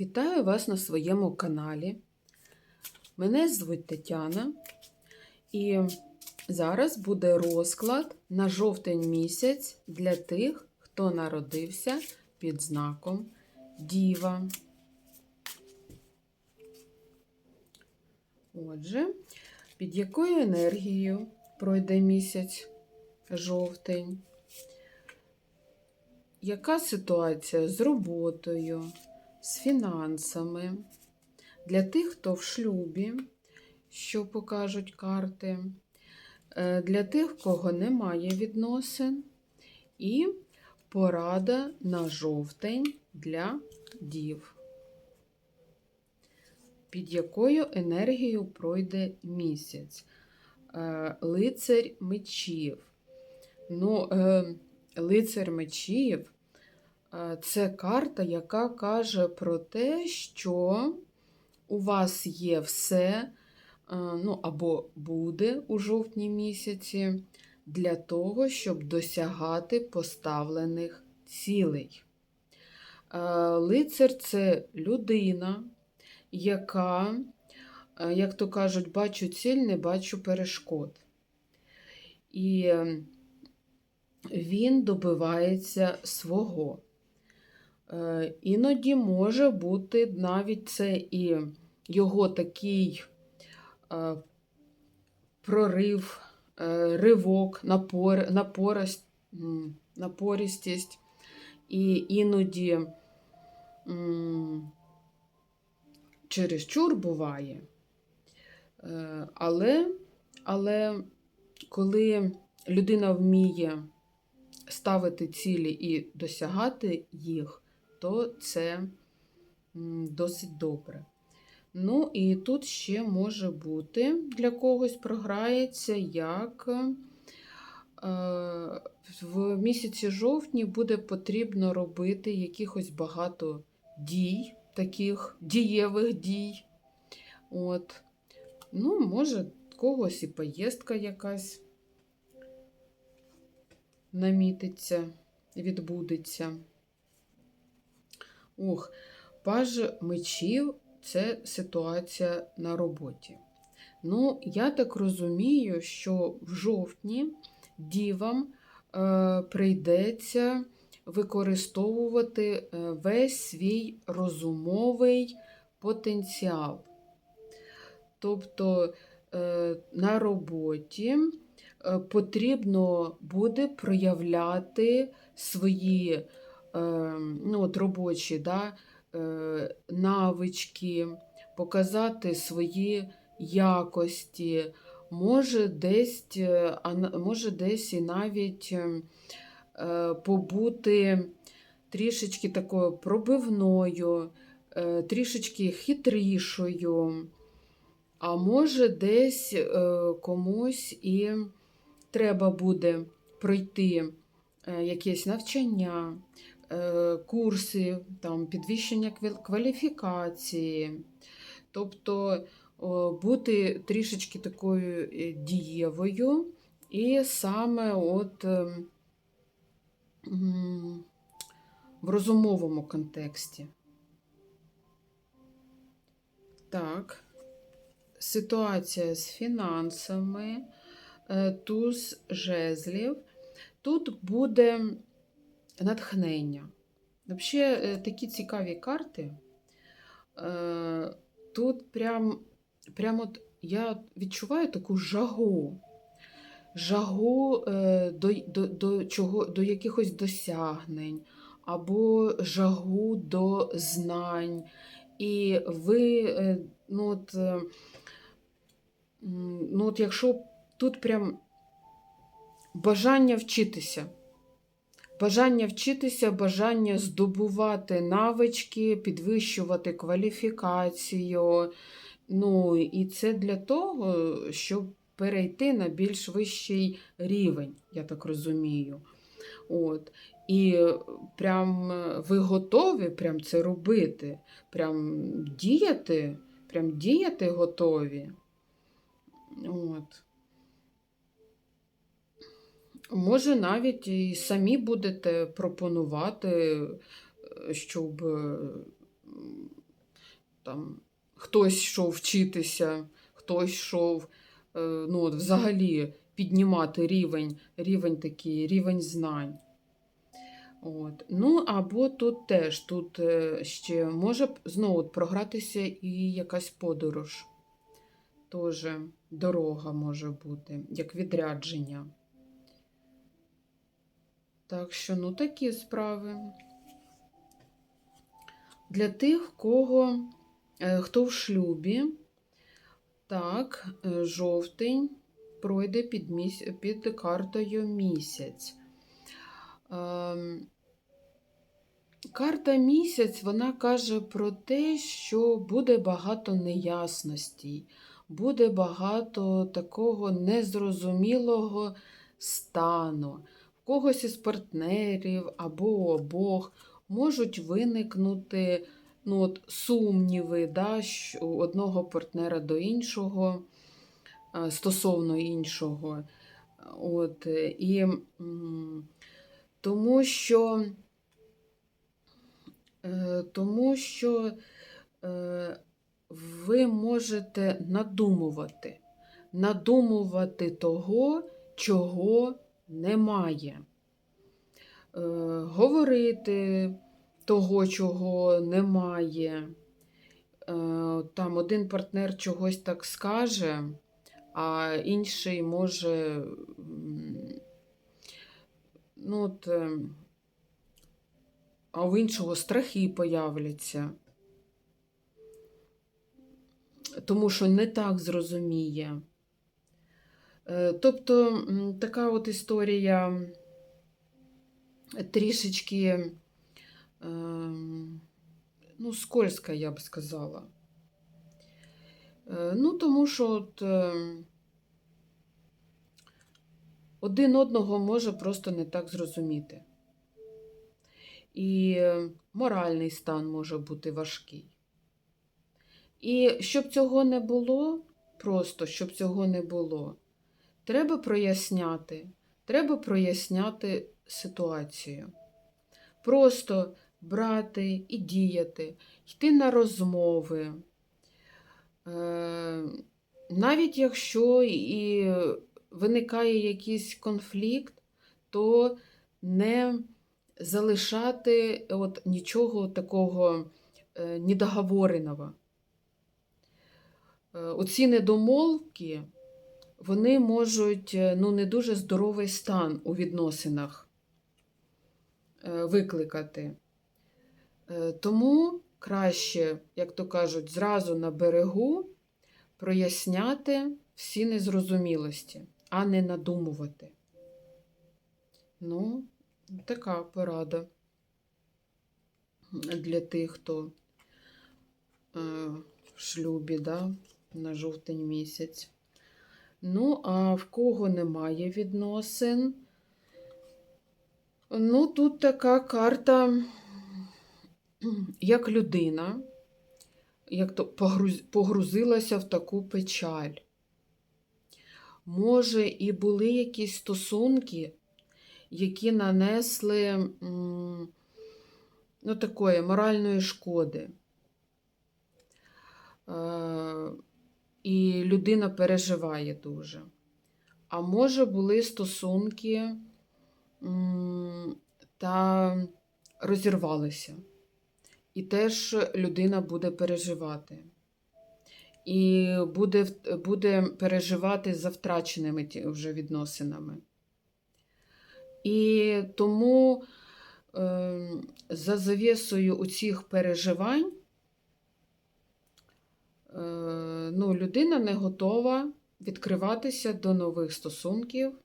Вітаю вас на своєму каналі. Мене звуть Тетяна, і зараз буде розклад на жовтень місяць для тих, хто народився під знаком Діва. Отже, під якою енергією пройде місяць жовтень? Яка ситуація з роботою, з фінансами? Для тих, хто в шлюбі, що покажуть карти, Е, для тих, кого немає відносин, і порада на жовтень для дів. Під якою енергією пройде місяць? Е, Лицарь мечів. Ну, е, лицар мечів це карта, яка каже про те, що у вас є все, е, ну, або буде у жовтні місяці, для того, щоб досягати поставлених цілей. Е, Лицар це людина, яка, е, як то кажуть, бачу ціль, не бачу перешкод. І е, він добивається свого. Е, Іноді може бути навіть це і його такий е, прорив, е, ривок, напор, напорость, м, напористість. І іноді чересчур буває. Але, але коли людина вміє ставити цілі і досягати їх, то це досить добре. Ну, і тут ще може бути для когось програється, як е, в місяці жовтні буде потрібно робити якихось багато дій, таких дієвих дій. От. Ну, може, когось і поїздка якась намітиться, відбудеться. Ох, паж мечів це ситуація на роботі. Ну, я так розумію, що в жовтні дівам е, прийдеться використовувати е, весь свій розумовий потенціал. Тобто е, на роботі е, потрібно буде проявляти свої ну, от робочі да, е, навички, показати свої якості, може десь, е, може десь і навіть е, е, побути трішечки такою пробивною, трішечки хитрішою. А може, десь комусь і треба буде пройти якесь навчання, е, курси, там, підвищення кваліфікації. Тобто бути трішечки такою е, дієвою, і саме от е, в розумовому контексті. Так ситуація з фінансами, е, туз жезлів. Тут буде натхнення. Взагалі, такі цікаві карти. Е, Тут прям, прям от я відчуваю таку жагу. Жагу е, до, до, до, чого, до якихось досягнень, або жагу до знань. І ви, е, ну от, е, ну от якщо тут прям бажання вчитися, бажання вчитися, бажання здобувати навички, підвищувати кваліфікацію. Ну, і це для того, щоб перейти на більш вищий рівень, я так розумію. От. І прям ви готові прям це робити, прям діяти, прям діяти готові. От. Може, навіть і самі будете пропонувати, е, щоб е, там хтось йшов вчитися, хтось йшов е, ну, взагалі піднімати рівень, рівень такий, рівень знань. От. Ну, або тут теж тут ще може знову програтися і якась подорож. Тоже дорога може бути, як відрядження. Так що, ну, такі справи. Для тих, кого, е, хто в шлюбі, так, е, жовтень пройде під, міс... під картою місяць. Ем, Карта місяць вона каже про те, що буде багато неясностей, буде багато такого незрозумілого стану. Когось із партнерів або обох можуть виникнути ну, от, сумніви да, одного партнера до іншого, е, стосовно іншого. От, е, і тому що Е, Тому що ви можете надумувати, надумувати того, чого немає. Е, Говорити того, чого немає. Там один партнер чогось так скаже, а інший може ну, от, ем, а в іншого страхи появляться. Тому що не так зрозуміє. Е, Тобто така от історія трішечки ем, ну, скользка, я б сказала. Е, Ну, тому що от, ем, один одного може просто не так зрозуміти і моральний стан може бути важкий. І щоб цього не було, просто щоб цього не було, треба проясняти, треба проясняти ситуацію. Просто брати і діяти, йти на розмови. Е, Навіть якщо і виникає якийсь конфлікт, то не залишати от нічого такого е, недоговореного. Е, оці недомовки, вони можуть е, ну, не дуже здоровий стан у відносинах викликати. Тому краще, як то кажуть, зразу на берегу проясняти всі незрозумілості, а не надумувати. Ну, Така порада для тих, хто е, в шлюбі да, на жовтень місяць. Ну, а в кого немає відносин? Ну, тут така карта, як людина, як то погрузилася в таку печаль. Може, і були якісь стосунки які нанесли ну, такої моральної шкоди. І людина переживає дуже. А може, були стосунки та розірвалися. І теж людина буде переживати. І буде буде переживати за втраченими вже відносинами. І тому е, за завісою у цих переживань ну, людина не готова відкриватися до нових стосунків,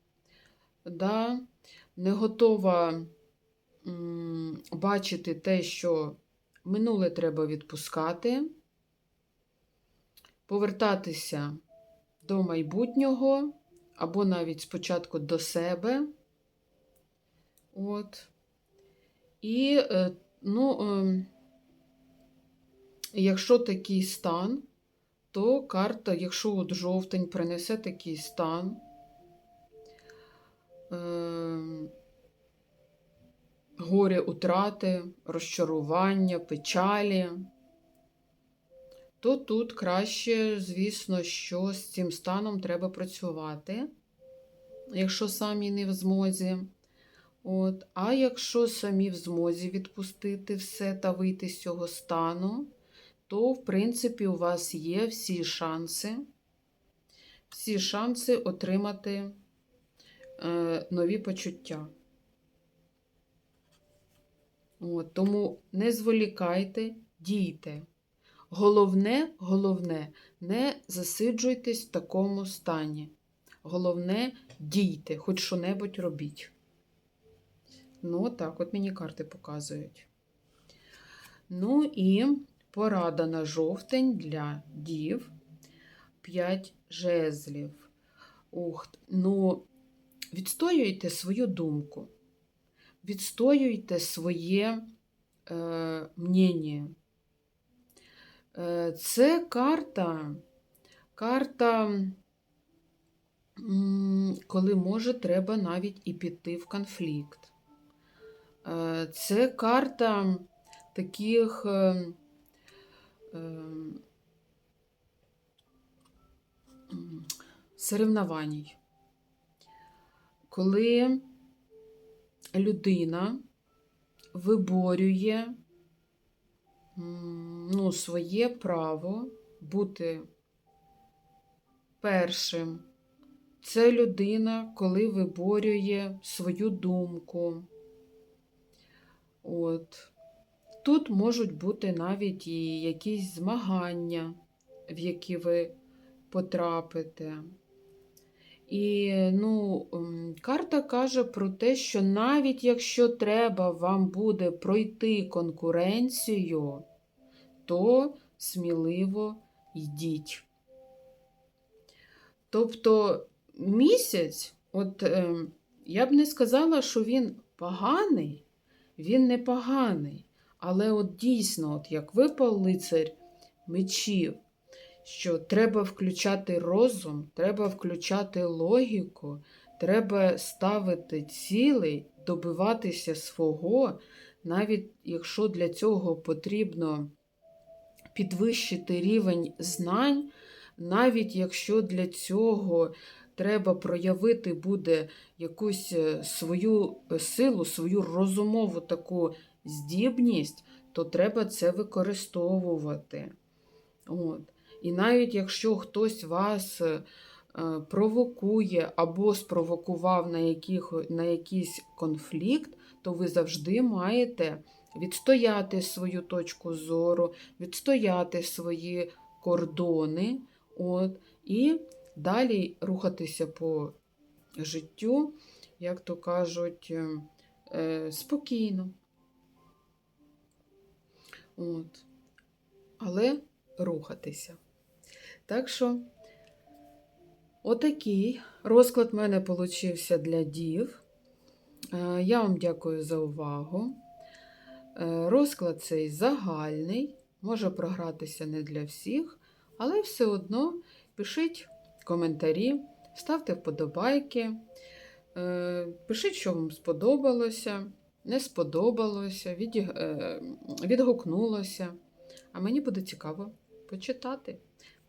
да, не готова бачити те, що минуле треба відпускати, повертатися до майбутнього або навіть спочатку до себе. От. І, е, ну, ем, якщо такий стан, то карта, якщо от жовтень принесе такий стан, ем, горе утрати, розчарування, печалі, то тут краще, звісно, що з цим станом треба працювати, якщо самі не в змозі. От. А якщо самі в змозі відпустити все та вийти з цього стану, то, в принципі, у вас є всі шанси, всі шанси отримати е, нові почуття. От, тому не зволікайте, дійте. Головне, головне, не засиджуйтесь в такому стані. Головне, дійте, хоч що-небудь робіть. Ну, так, от мені карти показують. Ну і порада на жовтень для дів. 5 жезлів. Ух, ну, відстоюйте свою думку, відстоюйте своє е, мнення. Е, Це карта, карта, коли може треба навіть і піти в конфлікт. Е, Це карта таких е, соревнованій, коли людина виборює ну, своє право бути першим. Це людина, коли виборює свою думку. От. Тут можуть бути навіть і якісь змагання, в які ви потрапите. І ну, карта каже про те, що навіть якщо треба вам буде пройти конкуренцію, то сміливо йдіть. Тобто місяць, от е, я б не сказала, що він поганий, він не поганий. Але от дійсно, от як випав лицар мечів, що треба включати розум, треба включати логіку, треба ставити цілей, добиватися свого, навіть якщо для цього потрібно підвищити рівень знань, навіть якщо для цього треба проявити буде якусь е, свою силу, свою розумову таку здібність, то треба це використовувати. От. І навіть якщо хтось вас е, провокує або спровокував на, яких, на якийсь конфлікт, то ви завжди маєте відстояти свою точку зору, відстояти свої кордони, от, і далі рухатися по життю, як то кажуть, е, е, спокійно. От. Але рухатися. Так що, отакий розклад в мене получився для дів. Е, Я вам дякую за увагу. Е, Розклад цей загальний, може програтися не для всіх, але все одно пишіть коментарі, ставте вподобайки, е, пишіть, що вам сподобалося, не сподобалося, відгукнулося. А мені буде цікаво почитати.